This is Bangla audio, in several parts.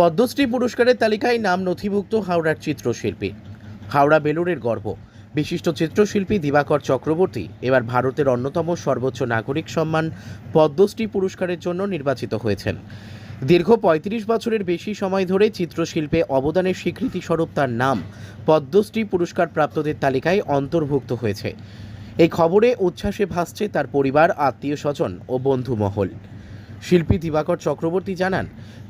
পদ্মশ্রী পুরস্কারের তালিকায় নাম নথিভুক্ত হাওড়ার চিত্রশিল্পী। হাওড়া বেলুরের গর্ব। বিশিষ্ট চিত্রশিল্পী দিবাকর চক্রবর্তী এবার ভারতের অন্যতম সর্বোচ্চ নাগরিক সম্মান পদ্মশ্রী পুরস্কারের জন্য নির্বাচিত হয়েছেন। দীর্ঘ পঁয়ত্রিশ বছরের বেশি সময় ধরে চিত্রশিল্পে অবদানের স্বীকৃতি স্বরূপ তার নাম পদ্মশ্রী পুরস্কার প্রাপ্তদের তালিকায় অন্তর্ভুক্ত হয়েছে। এই খবরে উচ্ছ্বাসে ভাসছে তার পরিবার আত্মীয় স্বজন ও বন্ধু মহল শিল্পী দিবাকর চক্রবর্তী জানান,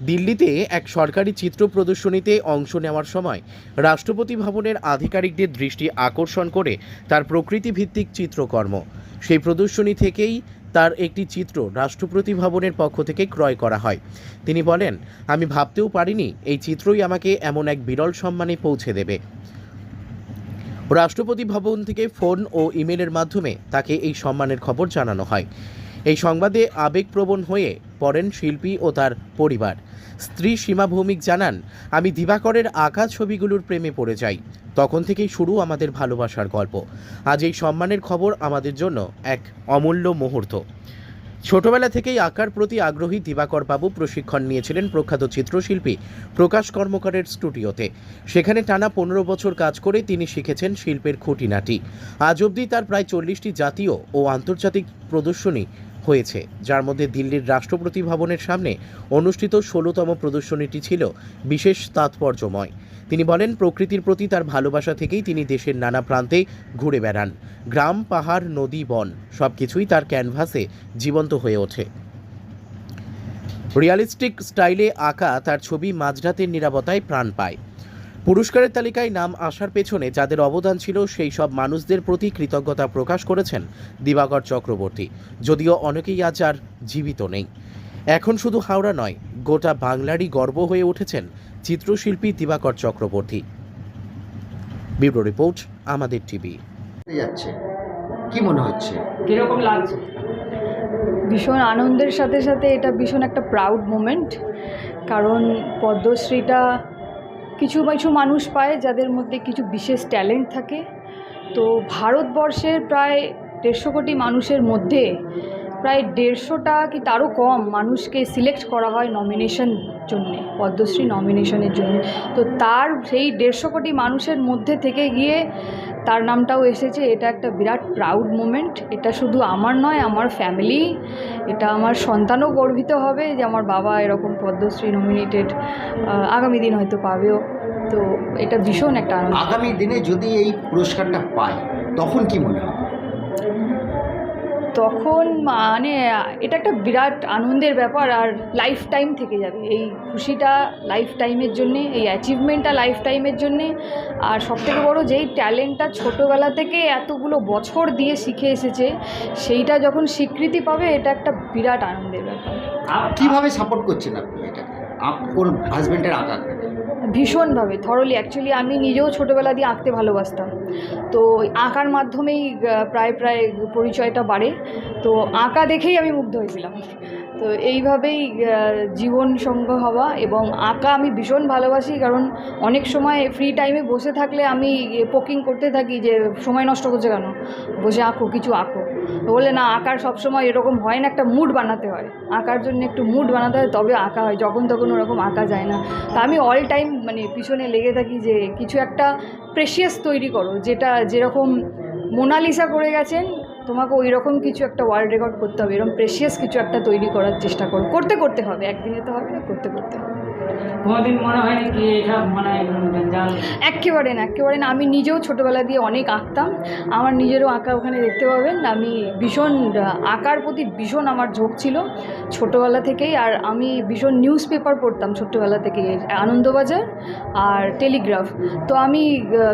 দিল্লিতে এক সরকারি চিত্র প্রদর্শনীতে অংশ নেওয়ার সময় রাষ্ট্রপতি ভবনের আধিকারিকদের দৃষ্টি আকর্ষণ করে তার প্রকৃতিভিত্তিক চিত্রকর্ম। সেই প্রদর্শনী থেকেই তার একটি চিত্র রাষ্ট্রপতি ভবনের পক্ষ থেকে ক্রয় করা হয়। তিনি বলেন, আমি ভাবতেও পারিনি এই চিত্রই আমাকে এমন এক বিরল সম্মানে পৌঁছে দেবে। রাষ্ট্রপতি ভবন থেকে ফোন ও ইমেলের মাধ্যমে তাকে এই সম্মানের খবর জানানো হয়। এই সংবাদে আবেগপ্রবণ হয়ে পড়েন শিল্পী ও তার পরিবার। স্ত্রী সীমা ভৌমিক জানান, আমি দিবাকরের আঁকা ছবিগুলোর প্রেমে পড়ে যাই। তখন থেকেই শুরু আমাদের ভালোবাসার গল্প। আজ এই সম্মানের খবর আমাদের জন্য এক অমূল্য মুহূর্ত। ছোটবেলা থেকেই আঁকার প্রতি আগ্রহী দিবাকর বাবু প্রশিক্ষণ নিয়েছিলেন প্রখ্যাত চিত্রশিল্পী প্রকাশ কর্মকারের স্টুডিওতে। সেখানে টানা পনেরো বছর কাজ করে তিনি শিখেছেন শিল্পের খুঁটিনাটি। আজ অবধি তার প্রায় চল্লিশটি জাতীয় ও আন্তর্জাতিক প্রদর্শনী হয়েছে, যার মধ্যে দিল্লির রাষ্ট্রপতি ভবনের সামনে অনুষ্ঠিত ষোলোতম প্রদর্শনীটি ছিল বিশেষ তাৎপর্যময়। তিনি বলেন, প্রকৃতির প্রতি তার ভালোবাসা থেকেই তিনি দেশের নানা প্রান্তে ঘুরে বেড়ান। গ্রাম, পাহাড়, নদী, বন সব কিছুই তার ক্যানভাসে জীবন্ত হয়ে ওঠে। রিয়ালিস্টিক স্টাইলে আঁকা তার ছবি মাঝরাতের নিরাপত্তায় প্রাণ পায়। পুরস্কারের তালিকায় নাম আসার পেছনে যাদের অবদান ছিল সেই সব মানুষদের প্রতি কৃতজ্ঞতা প্রকাশ করেছেন দিবাকর চক্রবর্তী। যদিও অনেকেই আজ আর জীবিত নেই। এখন শুধু হাওড়া নয় গোটা বাংলারই গর্ব হয়ে উঠেছেন চিত্রশিল্পী দিবাকর চক্রবর্তী। ব্যুরো রিপোর্ট আমাদের টিভি। যাচ্ছে? কি মনে হচ্ছে? কীরকম লাগছে? ভীষণ আনন্দের সাথে সাথে এটা ভীষণ একটা প্রাউড মোমেন্ট কারণ পদ্মশ্রীটা কিছু কিছু মানুষ পায় যাদের মধ্যে কিছু বিশেষ ট্যালেন্ট থাকে। তো ভারতবর্ষের প্রায় দেড়শো কোটি মানুষের মধ্যে প্রায় দেড়শোটা কি তারও কম মানুষকে সিলেক্ট করা হয় নমিনেশন জন্যে, পদ্মশ্রী নমিনেশনের জন্য। তো তার সেই দেড়শো কোটি মানুষের মধ্যে থেকে গিয়ে তার নামটাও এসেছে, এটা একটা বিরাট প্রাউড মোমেন্ট এটা শুধু আমার নয়, আমার ফ্যামিলি এটা আমার সন্তানও গর্বিত হবে যে আমার বাবা এরকম পদ্মশ্রী নমিনেটেড আগামী দিন হয়তো পাবেও। তো এটা ভীষণ একটা আগামী দিনে যদি এই পুরস্কারটা পায়, তখন কি মনে হবে? তখন মানে এটা একটা বিরাট আনন্দের ব্যাপার আর লাইফ টাইম থেকে যাবে। এই খুশিটা লাইফ টাইমের জন্যে, এই অ্যাচিভমেন্টটা লাইফ টাইমের জন্যে আর সবথেকে বড় যেই ট্যালেন্টটা ছোটোবেলা থেকে এতগুলো বছর দিয়ে শিখে এসেছে, সেইটা যখন স্বীকৃতি পাবে, এটা একটা বিরাট আনন্দের ব্যাপার। কীভাবে সাপোর্ট করছেন আপনি এটাকে? আপ- ওর হাজবেন্ডের আঁকা ভীষণভাবে থরলি অ্যাকচুয়ালি আমি নিজেও ছোটোবেলা দিয়ে আঁকতে ভালোবাসতাম। তো আঁকার মাধ্যমেই প্রায় প্রায় পরিচয়টা বাড়ে। তো আঁকা দেখেই আমি মুগ্ধ হয়েছিলাম। তো এইভাবেই জীবন সঙ্গ হওয়া এবং আঁকা আমি ভীষণ ভালোবাসি কারণ অনেক সময় ফ্রি টাইমে বসে থাকলে আমি পোকিং করতে থাকি যে, সময় নষ্ট করছে কেন? বসে আঁকো, কিছু আঁকো। বলে না, আঁকার সবসময় এরকম হয় না, একটা মুড বানাতে হয়। আঁকার জন্য একটু মুড বানাতে হয়, তবে আঁকা হয়, যখন তখন ওরকম আঁকা যায় না। তা আমি অল টাইম মানে পিছনে লেগে থাকি যে, কিছু একটা প্রেশিয়াস তৈরি করো, যেটা যেরকম মোনালিসা করে গেছেন তোমাকে ওই রকম কিছু একটা ওয়ার্ল্ড রেকর্ড করতে হবে এরকম প্রেশিয়াস কিছু একটা তৈরি করার চেষ্টা করো। করতে করতে হবে একদিনে তো হবে না করতে করতে হবে। কোনোদিন মনে হয়নি কি এসব মানে একেবারে না একেবারে না। আমি নিজেও ছোটোবেলা দিয়ে অনেক আঁকতাম। আমার নিজেরও আঁকা ওখানে দেখতে পাবেন। আমি ভীষণ আঁকার প্রতি ভীষণ আমার ঝোঁক ছিল ছোটোবেলা থেকেই। আর আমি ভীষণ নিউজ পেপার পড়তাম ছোট্টোবেলা থেকে আনন্দবাজার আর টেলিগ্রাফ তো আমি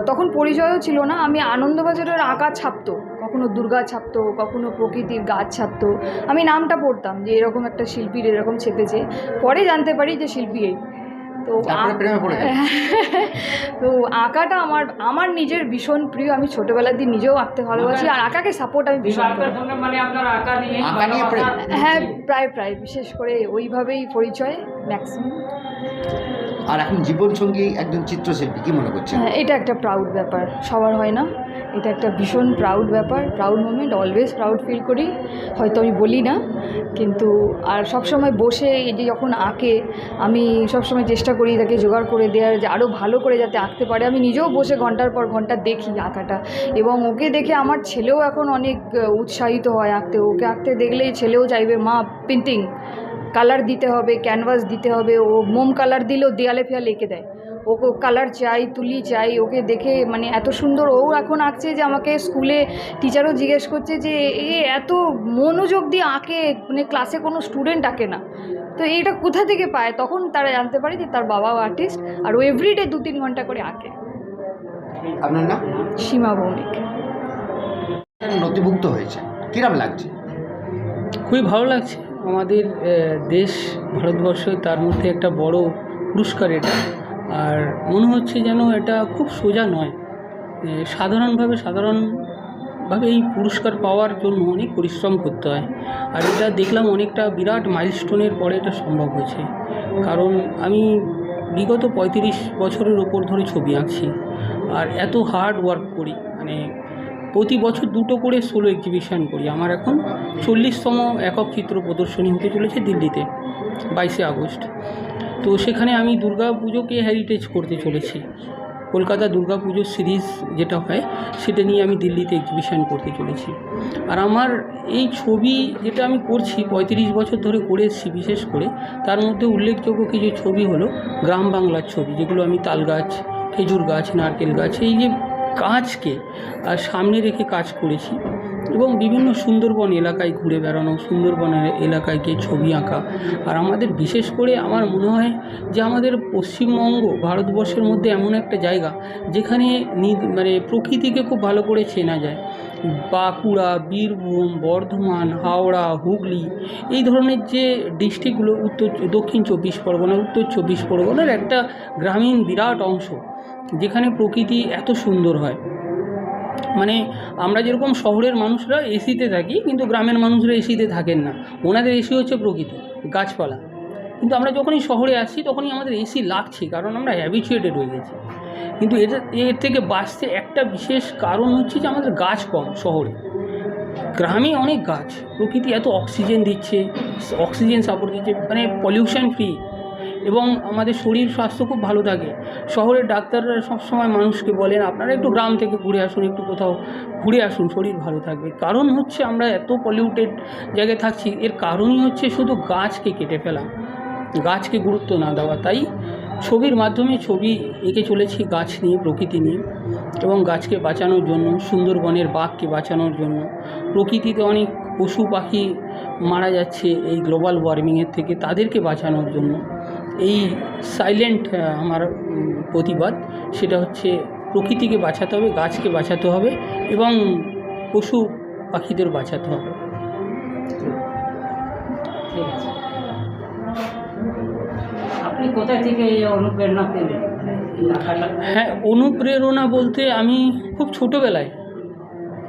তখন পরিচয়ও ছিল না। আমি আনন্দবাজারের আঁকা ছাপতো। কখনো দুর্গা ছাপতো কখনো প্রকৃতির গাছ ছাপতো। আমি নামটা পড়তাম যে এরকম একটা শিল্পীর এরকম ছেপেছে। পরে জানতে পারি যে শিল্পী এই। তো? তো আঁকাটা আমার আমার নিজের ভীষণ প্রিয়। আমি ছোটোবেলার দিন নিজেও আঁকতে ভালোবাসি। আর আঁকাকে সাপোর্ট আমি ভীষণ মানে হ্যাঁ প্রায় প্রায়। বিশেষ করে ওইভাবেই পরিচয় ম্যাক্সিমাম আর এখন জীবনসঙ্গী একজন চিত্রশিল্পী কি মনে করছেন? হ্যাঁ এটা একটা প্রাউড ব্যাপার। সবার হয় না। এটা একটা ভীষণ প্রাউড ব্যাপার proud moment always proud feel করি। হয়তো আমি বলি না, কিন্তু আর সবসময় বসে যে যখন আঁকে, আমি সবসময় চেষ্টা করি তাকে জোগাড় করে দেওয়ার যে আরও ভালো করে যাতে আঁকতে পারে। আমি নিজেও বসে ঘণ্টার পর ঘণ্টা দেখি আঁকাটা। এবং ওকে দেখে আমার ছেলেও এখন অনেক উৎসাহিত হয় আঁকতে। ওকে আঁকতে দেখলেই ছেলেও চাইবে, মা পেন্টিং কালার দিতে হবে ক্যানভাস দিতে হবে। ও মোম কালার দিলেও দেয়ালে ফেয়ালে এঁকে দেয়। ওকে কালার চাই তুলি চাই ওকে দেখে মানে এত সুন্দর ও এখন আঁকছে যে আমাকে স্কুলে টিচারও জিজ্ঞেস করছে যে এ এত মনোযোগ দিয়ে আঁকে মানে ক্লাসে কোনো স্টুডেন্ট আঁকে না। তো এইটা কোথা থেকে পায়? তখন তারা জানতে পারে যে তার বাবাও আর্টিস্ট আর ও এভরিডে দু তিন ঘণ্টা করে আঁকে। আপনার নাম? সীমা ভৌমিক। নথিভুক্ত হয়েছে? কিরম লাগছে? খুবই ভালো লাগছে। আমাদের দেশ ভারতবর্ষ তার মধ্যে একটা বড় পুরস্কার এটা। আর মনে হচ্ছে যেন এটা খুব সোজা নয়। সাধারণভাবে সাধারণভাবে এই পুরস্কার পাওয়ার জন্য অনেক পরিশ্রম করতে হয়। আর এটা দেখলাম অনেকটা বিরাট মাইলস্টোনের পরে এটা সম্ভব হয়েছে। কারণ আমি বিগত পঁয়ত্রিশ বছরের ওপর ধরে ছবি আঁকছি। আর এত হার্ড ওয়ার্ক করি। মানে প্রতি বছর দুটো করে সোলো এক্সিবিশন করি। আমার এখন চল্লিশতম একক চিত্র প্রদর্শনী হতে চলেছে দিল্লিতে, বাইশে আগস্ট। তো সেখানে আমি দুর্গা পুজোকে হেরিটেজ করতে চলেছি। কলকাতা দুর্গা পুজোর সিরিজ যেটা হয়, সেটা নিয়ে আমি দিল্লিতে এক্সিবিশন করতে চলেছি। আর আমার এই ছবি যেটা আমি করছি, পঁয়ত্রিশ বছর ধরে করে এসেছি বিশেষ করে, তার মধ্যে উল্লেখযোগ্য কিছু ছবি হলো গ্রাম বাংলার ছবি, যেগুলো আমি তাল গাছ, খেজুর গাছ, নারকেল গাছ, এই যে গাছকে আর সামনে রেখে কাজ করেছি। এবং বিভিন্ন সুন্দরবন এলাকায় ঘুরে বেড়ানো, সুন্দরবনের এলাকায় গিয়ে ছবি আঁকা। আর আমাদের বিশেষ করে আমার মনে হয় যে আমাদের পশ্চিমবঙ্গ ভারতবর্ষের মধ্যে এমন একটা জায়গা যেখানে মানে প্রকৃতিকে খুব ভালো করে চেনা যায়। বাঁকুড়া, বীরভূম, বর্ধমান, হাওড়া, হুগলি এই ধরনের যে ডিস্ট্রিক্টগুলো, উত্তর দক্ষিণ চব্বিশ পরগনা, উত্তর চব্বিশ পরগনার একটা গ্রামীণ বিরাট অংশ যেখানে প্রকৃতি এত সুন্দর হয়। মানে আমরা যেরকম শহরের মানুষরা এসিতে থাকি, কিন্তু গ্রামের মানুষরা এসিতে থাকেন না। ওনাদের এসি হচ্ছে প্রকৃতি, গাছপালা। কিন্তু আমরা যখনই শহরে আসি, তখনই আমাদের এসি লাগছে, কারণ আমরা হ্যাবিচুয়েটেড হয়ে গেছি। কিন্তু এটা এর থেকে বাঁচতে একটা বিশেষ কারণ হচ্ছে যে আমাদের গাছ কম শহরে। গ্রামে অনেক গাছ, প্রকৃতি এত অক্সিজেন দিচ্ছে অক্সিজেন সাপোর্ট দিচ্ছে মানে পলিউশন ফ্রি এবং আমাদের শরীর স্বাস্থ্য খুব ভালো থাকে। শহরের ডাক্তাররা সবসময় মানুষকে বলেন, আপনারা একটু গ্রাম থেকে ঘুরে আসুন, একটু কোথাও ঘুরে আসুন, শরীর ভালো থাকবে। কারণ হচ্ছে আমরা এত পলিউটেড জায়গায় থাকছি, এর কারণই হচ্ছে শুধু গাছকে কেটে ফেলা, গাছকে গুরুত্ব না দেওয়া। তাই ছবির মাধ্যমে ছবি এঁকে চলেছি গাছ নিয়ে, প্রকৃতি নিয়ে এবং গাছকে বাঁচানোর জন্য, সুন্দরবনের বাঘকে বাঁচানোর জন্য। প্রকৃতিতে অনেক পশু পাখি মারা যাচ্ছে এই গ্লোবাল ওয়ার্মিংয়ের থেকে, তাদেরকে বাঁচানোর জন্য। এই সাইলেন্ট আমার প্রতিবাদ। সেটা হচ্ছে প্রকৃতিকে বাঁচাতে হবে গাছকে বাঁচাতে হবে এবং পশু পাখিদের বাঁচাতে হবে। ঠিক আছে। আপনি কোথায় থেকে এই অনুপ্রেরণা পেলেন? হ্যাঁ অনুপ্রেরণা বলতে আমি খুব ছোটোবেলায়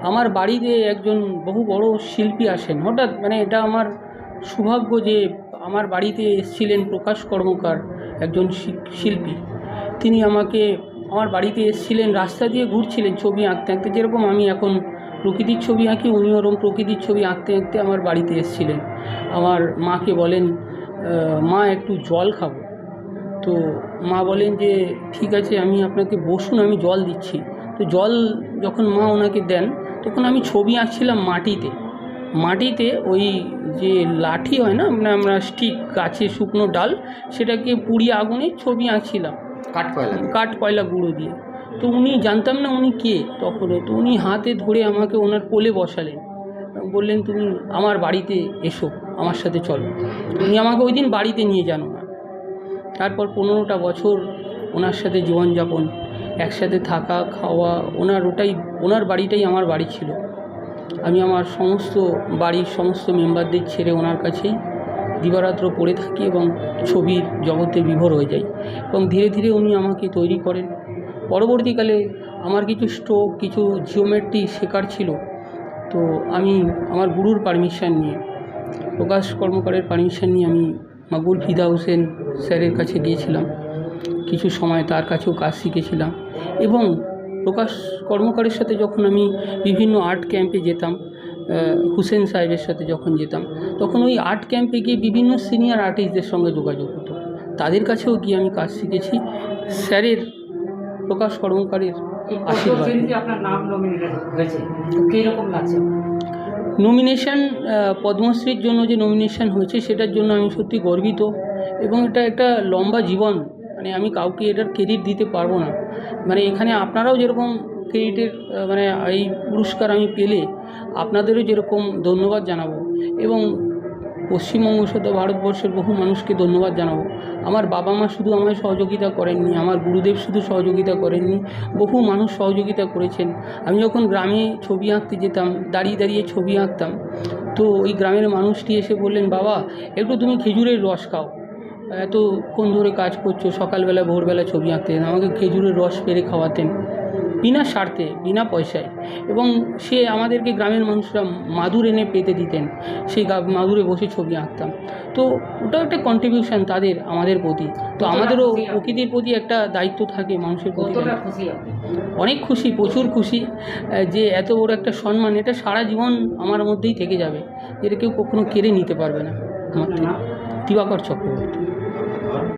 আমার বাড়িতে একজন বহু বড় শিল্পী আসেন। হঠাৎ মানে এটা আমার সৌভাগ্য যে আমার বাড়িতে এসেছিলেন প্রকাশ কর্মকার একজন শিল্পী। তিনি আমাকে, আমার বাড়িতে এসেছিলেন, রাস্তা দিয়ে ঘুরছিলেন ছবি আঁকতে আঁকতে, যেরকম আমি এখন প্রকৃতির ছবি আঁকি, উনি ওরম প্রকৃতির ছবি আঁকতে আঁকতে আমার বাড়িতে এসেছিলেন। আমার মাকে বলেন মা, একটু জল খাব। তো মা বলেন যে, ঠিক আছে, আমি আপনাকে বসুন, আমি জল দিচ্ছি। তো জল যখন মা ওনাকে দেন, তখন আমি ছবি আঁকছিলাম মাটিতে। মাটিতে ওই যে লাঠি হয় না মানে আমরা স্টিক গাছে শুকনো ডাল সেটাকে পুড়িয়ে আগুনে ছবি আঁকছিলাম। কাঠ কয়লা কাঠ কয়লা গুঁড়ো দিয়ে। তো উনি জানতাম না উনি কে তখনও। তো উনি হাতে ধরে আমাকে ওনার কোলে বসালেন। বললেন তুমি আমার বাড়িতে এসো আমার সাথে চলো। উনি আমাকে ওই দিন বাড়িতে নিয়ে যান না তারপর পনেরোটা বছর ওনার সাথে জীবনযাপন একসাথে থাকা খাওয়া ওনার ওটাই ওনার বাড়িটাই আমার বাড়ি ছিল। আমি আমার সমস্ত বাড়ির সমস্ত মেম্বারদের ছেড়ে ওনার কাছেই দিবারাত্র পড়ে থাকি এবং ছবির জগতে বিভোর হয়ে যাই এবং ধীরে ধীরে উনি আমাকে তৈরি করেন। পরবর্তীকালে আমার কিছু স্ট্রোক কিছু জিওমেট্রি শেখার ছিল। তো আমি আমার গুরুর পারমিশন নিয়ে, প্রকাশ কর্মকারের পারমিশন নিয়ে আমি মাগুর ফিদা হোসেন স্যারের কাছে গিয়েছিলাম। কিছু সময় তার কাছেও কাজ শিখেছিলাম এবং প্রকাশ কর্মকারের সাথে যখন আমি বিভিন্ন আর্ট ক্যাম্পে যেতাম হুসেন সাহেবের সাথে যখন যেতাম তখন ওই আর্ট ক্যাম্পে গিয়ে বিভিন্ন সিনিয়র আর্টিস্টদের সঙ্গে যোগাযোগ হতো। তাদের কাছেও গিয়ে আমি কাজ শিখেছি। স্যারের প্রকাশ কর্মকারের আশীর্বাদ। নমিনেশন পদ্মশ্রীর জন্য যে নমিনেশন হয়েছে সেটার জন্য আমি সত্যি গর্বিত। এবং এটা একটা লম্বা জীবন। মানে আমি কাউকে এটার ক্রেডিট দিতে পারব না। মানে এখানে আপনারাও যেরকম ক্রেডিটের মানে এই পুরস্কার আমি পেলে আপনাদেরও যেরকম ধন্যবাদ জানাব এবং পশ্চিমবঙ্গ সহ ভারতবর্ষের বহু মানুষকে ধন্যবাদ জানাব। আমার বাবা মা শুধু আমায় সহযোগিতা করেননি, আমার গুরুদেব শুধু সহযোগিতা করেননি, বহু মানুষ সহযোগিতা করেছেন। আমি যখন গ্রামে ছবি আঁকতে যেতাম, দাঁড়িয়ে দাঁড়িয়ে ছবি আঁকতাম, তো ওই গ্রামের মানুষটি এসে বললেন, বাবা, একটু তুমি খেজুরের রস খাও। এতক্ষণ ধরে কাজ করছ? সকালবেলা ভোরবেলা ছবি আঁকতেন আমাকে খেজুরের রস পেরে খাওয়াতেন বিনা স্বার্থে বিনা পয়সায়। এবং সে আমাদেরকে গ্রামের মানুষরা মাদুর এনে পেতে দিতেন। সেই মাদুরে বসে ছবি আঁকতাম। তো ওটাও একটা কন্ট্রিবিউশন তাদের আমাদের প্রতি। তো আমাদেরও প্রকৃতির প্রতি একটা দায়িত্ব থাকে মানুষের প্রতি অনেক খুশি প্রচুর খুশি যে এত বড় একটা সম্মান এটা সারা জীবন আমার মধ্যেই থেকে যাবে। এটা কেউ কখনো কেড়ে নিতে পারবে না। আমার দিবাকর চক্রবর্তী।